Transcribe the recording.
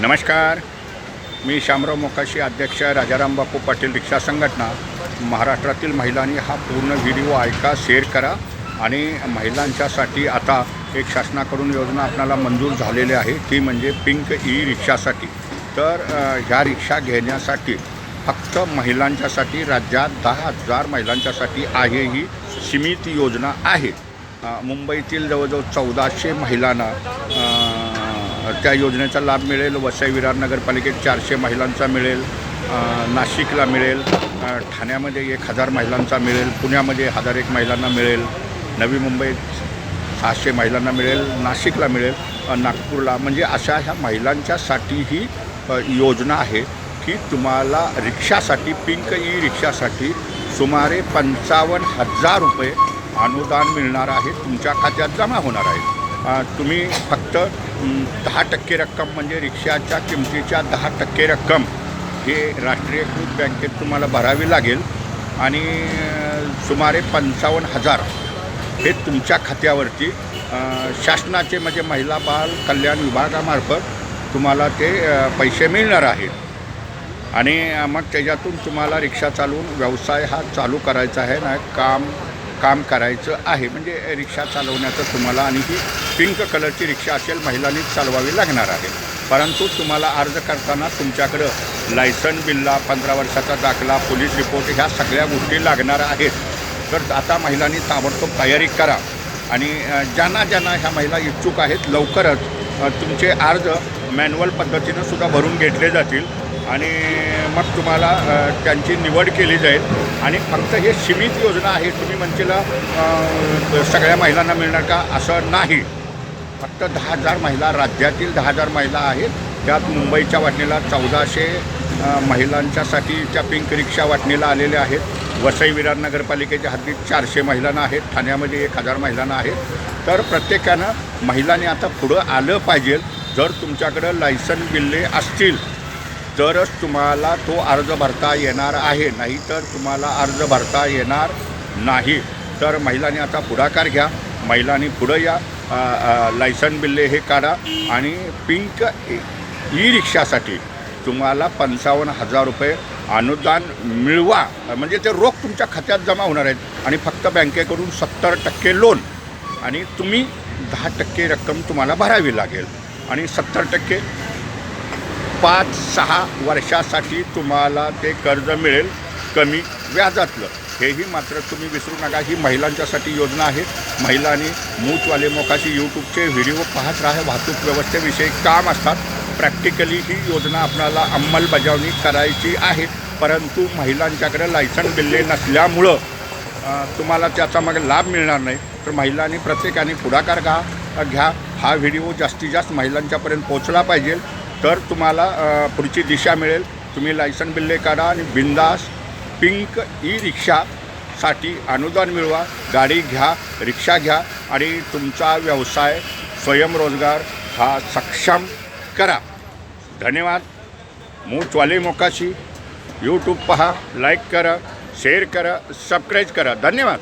नमस्कार. मी शामराव मोकाशी अध्यक्ष राजाराम बापू पाटील रिक्षा संघटना. महाराष्ट्रातील महिलांनी हा पूर्ण व्हिडिओ ऐका शेअर करा आणि महिलांच्यासाठी आता एक शासनाकडून योजना आपल्याला मंजूर झालेली आहे. ती म्हणजे पिंक ई रिक्षासाठी तर ह्या रिक्षा घेण्यासाठी फक्त महिलांच्यासाठी राज्यात दहा हजार महिलांच्यासाठी आहे ही सीमित योजना आहे. मुंबईतील जवळजवळ चौदाशे महिलांना त्या योजनेचा लाभ मिळेल. वसई विरार नगरपालिकेत चारशे महिलांचा मिळेल. नाशिकला मिळेल. ठाण्यामध्ये एक हजार महिलांचा मिळेल. पुण्यामध्ये हजार एक महिलांना मिळेल. नवी मुंबईत सहाशे महिलांना मिळेल. नाशिकला मिळेल. नागपूरला. म्हणजे अशा ह्या महिलांच्यासाठी ही योजना आहे की तुम्हाला रिक्षासाठी पिंक ई रिक्षासाठी सुमारे पंचावन्न हजार रुपये अनुदान मिळणार आहे. तुमच्या खात्यात जमा होणार आहे. तुम्ही फक्त दहा टक्के रक्कम म्हणजे रिक्षाच्या किमतीच्या दहा टक्के रक्कम हे राष्ट्रीयकृत बँकेत तुम्हाला भरावी लागेल. आणि सुमारे पंचावन्न हजार हे तुमच्या खात्यावरती शासनाचे म्हणजे महिला बाल कल्याण विभागामार्फत तुम्हाला ते पैसे मिळणार आहेत. आणि मग त्याच्यातून तुम्हाला रिक्षा चालवून व्यवसाय हा चालू करायचा आहे. ना काम काम करायचं आहे. म्हणजे रिक्षा चालवण्याचं तुम्हाला आणि ही पिंक कलरची रिक्षा असेल महिलांनीच चालवावी लागणार आहे. परंतु तुम्हाला अर्ज करताना तुमच्याकडं लायसन बिल्ला पंधरा वर्षाचा दाखला पोलीस रिपोर्ट ह्या सगळ्या गोष्टी लागणार आहेत. तर आता महिलांनी ताबडतोब तयारी करा. आणि ज्यांना ज्यांना ह्या महिला इच्छुक आहेत लवकरच तुमचे अर्ज मॅन्युअल पद्धतीनं सुद्धा भरून घेतले जातील. आणि मग तुम्हाला त्यांची निवड केली जाईल. आणि फक्त हे सीमित योजना आहे तुम्ही म्हणशील सगळ्या महिलांना मिळणार का? असं नाही. फक्त दहा हजार महिला राज्यातील दहा हजार महिला आहेत. त्यात मुंबईच्या वाटणीला चौदाशे महिलांच्यासाठीच्या पिंक रिक्षा वाटणीला आलेल्या आहेत. वसई विरार नगरपालिकेच्या हद्दीत चारशे महिलांना आहेत. ठाण्यामध्ये एक हजार महिलांना आहेत. तर प्रत्येकानं महिलांनी आता पुढं आलं पाहिजे. जर तुमच्याकडं लायसन बिल्ले असतील तरच तुम्हाला तो अर्ज भरता येणार आहे. नाही तर तुम्हाला अर्ज भरता येणार नाही. तर महिलांनी आता पुढाकार घ्या. महिलांनी पुढं या. लायसन बिल्ले हे काढा आणि पिंक ई रिक्षासाठी तुम्हाला पंचावन्न हजार रुपये अनुदान मिळवा. म्हणजे ते रोख तुमच्या खात्यात जमा होणार आहेत आणि फक्त बँकेकडून सत्तर टक्के लोन आणि तुम्ही दहा टक्के रक्कम तुम्हाला भरावी लागेल. आणि सत्तर टक्के पाच सहा वर्षासाठी तुम्हाला ते कर्ज मिळेल कमी व्याजातलं. हेही मात्र तुम्ही विसरू नका. ही महिलांच्यासाठी योजना आहे. महिलांनी मूचवाले मोकाशी यूट्यूबचे व्हिडिओ पाहत राहा. वाहतूक व्यवस्थेविषयी काम असतात. प्रॅक्टिकली ही योजना आपल्याला अंमलबजावणी करायची आहे. परंतु महिलांच्याकडे लायसन बिल्ले नसल्यामुळं तुम्हाला त्याचा मग लाभ मिळणार नाही. तर महिलांनी प्रत्येकाने पुढाकार घ्या घ्या. हा व्हिडिओ जास्तीत जास्त महिलांच्यापर्यंत पोचला पाहिजे. तर तुम्हाला पुढची दिशा मिळेल. तुम्ही लायसन बिल्ले काढा आणि बिंदास पिंक ई रिक्षासाठी अनुदान मिळवा गाडी घ्या रिक्षा घ्या आणि तुमचा व्यवसाय स्वयंरोजगार हा सक्षम करा. धन्यवाद. मूचवाले मोकाशी. यूट्यूब पहा लाईक करा शेअर करा सबस्क्राईब करा. धन्यवाद.